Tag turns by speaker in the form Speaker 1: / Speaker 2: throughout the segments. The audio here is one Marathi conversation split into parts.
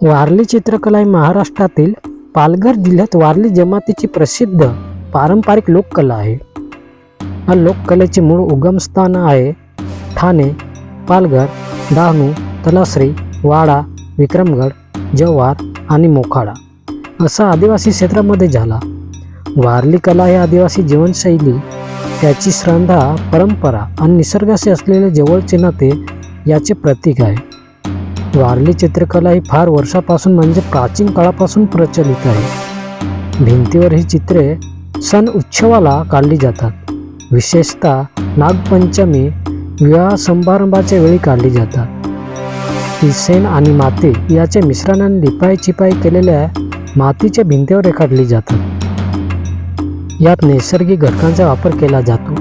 Speaker 1: वारली चित्रकला ही महाराष्ट्रातील पालघर जिल्ह्यात वारली जमातीची प्रसिद्ध पारंपरिक लोककला आहे. हा लोककलेचे मूळ उगमस्थान आहे ठाणे पालघर डहाणू तलासरी वाडा विक्रमगड जव्हार आणि मोखाडा असा आदिवासी क्षेत्रामध्ये झाला. वारली कला ही आदिवासी जीवनशैली त्याची श्रद्धा परंपरा आणि निसर्गाशी असलेले जवळचे नाते याचे प्रतीक आहे. वारली चित्रकला ही फार वर्षापासून म्हणजे प्राचीन काळापासून प्रचलित आहे. भिंतीवर ही चित्रे सण उत्सवाला काढली जातात. विशेषतः नागपंचमी विवाह समारंभाच्या वेळी काढली जातात. ती सेन आणि माती याच्या मिश्रणाने लिपाई चिपाई केलेल्या मातीच्या भिंतीवर रेखाटली जातात. यात नैसर्गिक घटकांचा वापर केला जातो.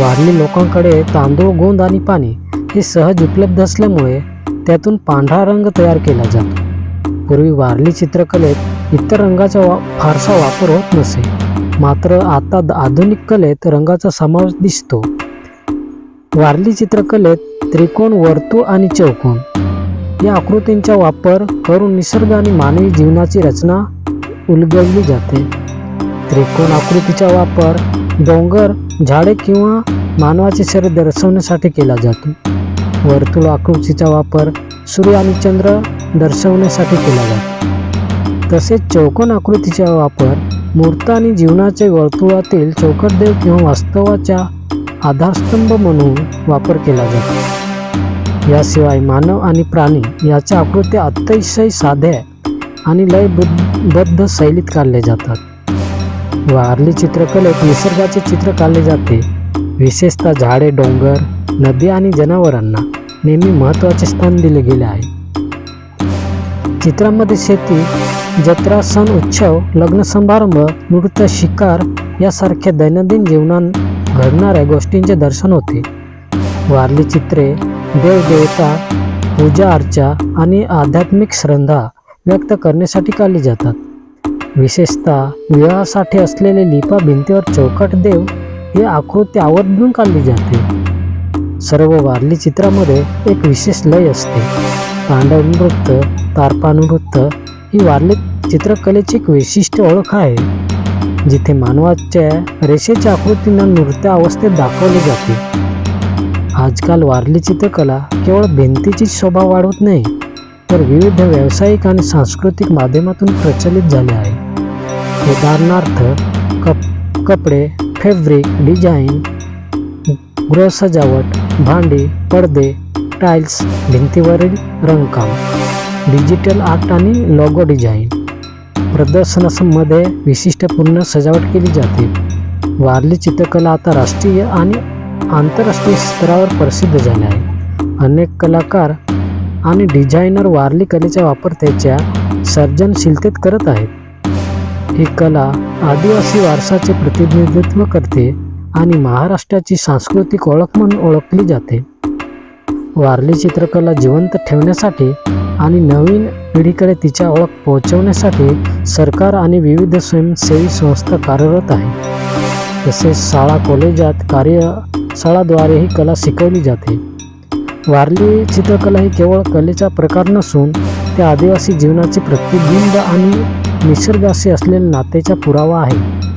Speaker 1: वारली लोकांकडे तांदूळ गोंद आणि पाणी हे सहज उपलब्ध असल्यामुळे त्यातून पांढरा रंग तयार केला जातो. पूर्वी वारली चित्रकलेत इतर रंगाचा वा फारसा वापर होत नसे. मात्र आता द- आधुनिक कलेत रंगाचा समावेश दिसतो. वारली चित्रकलेत त्रिकोण वर्तुळ आणि चौकोन या आकृतींचा वापर करून निसर्ग आणि मानवी जीवनाची रचना उलगडली जाते. त्रिकोण आकृतीचा वापर डोंगर झाडे किंवा मानवाचे शरीर दर्शवण्यासाठी केला जातो. वर्तुळ आकृतीचा वापर सूर्य आणि चंद्र दर्शवण्यासाठी केला जातो. तसेच चौकोन आकृतीचा वापर मूर्त आणि जीवनाच्या वर्तुळातील चौकट देव किंवा वास्तवाच्या आधारस्तंभ म्हणून वापर केला जातो. याशिवाय मानव आणि प्राणी याच्या आकृत्या अतिशय साध्या आणि लयबद्ध शैलीत काढले जातात. वारली चित्रकलेत निसर्गाचे चित्र काढले जाते. विशेषतः झाडे डोंगर नदी आणि जनावरांना नेहमी महत्त्वाचे स्थान दिले गेले आहे. चित्रामध्ये शेती जत्रा सण उत्सव लग्न समारंभ नृत्य शिकार यासारख्या दैनंदिन जीवनात घडणाऱ्या गोष्टींचे दर्शन होते. वारली चित्रे देवदेवता पूजा अर्चा आणि आध्यात्मिक श्रद्धा व्यक्त करण्यासाठी काढली जातात. विशेषतः विवाहासाठी असलेले लिपा भिंतीवर चौकट देव ही आकृती आवर्जून काढली जाते. सर्व वारली चित्रामध्ये एक विशेष लय असते. तांडव नृत्य तारपा नृत्य ही वारली चित्रकलेची एक विशिष्ट ओळख आहे जिथे मानवाच्या रेषेच्या आकृतींना नृत्य अवस्थेत दाखवले जाते. आजकाल वारली चित्रकला केवळ भिंतीची शोभा वाढवत नाही तर विविध व्यावसायिक आणि सांस्कृतिक माध्यमातून प्रचलित झाले आहे. उदाहरणार्थ कप कपडे फॅब्रिक डिझाईन गृहसजावट भांडी पडदे टाईल्स भिंतीवरील रंगकाम डिजिटल आर्ट आणि लोगो डिझाईन प्रदर्शनामध्ये विशिष्टपूर्ण सजावट केली जाते. वारली चित्रकला आता राष्ट्रीय आणि आंतरराष्ट्रीय स्तरावर प्रसिद्ध झाले आहे. अनेक कलाकार आणि डिझायनर वारली कलेचा वापर त्याच्या सर्जनशीलतेत करत आहेत. ही कला आदिवासी वारसाचे प्रतिनिधित्व करते. आणि महाराष्ट्राची सांस्कृतिक ओळख म्हणून ओळखली जाते. वारली चित्रकला जिवंत ठेवण्यासाठी आणि नवीन पिढीकडे तिच्या ओळख पोहोचवण्यासाठी सरकार आणि विविध स्वयंसेवी संस्था कार्यरत आहे. तसेच शाळा कॉलेजात कार्यशाळाद्वारे ही कला शिकवली जाते. वारली चित्रकला ही केवळ कलेचा प्रकार नसून ते आदिवासी जीवनाचे प्रतिबिंब आणि निसर्गाशी असलेल्या नातेचा पुरावा आहे.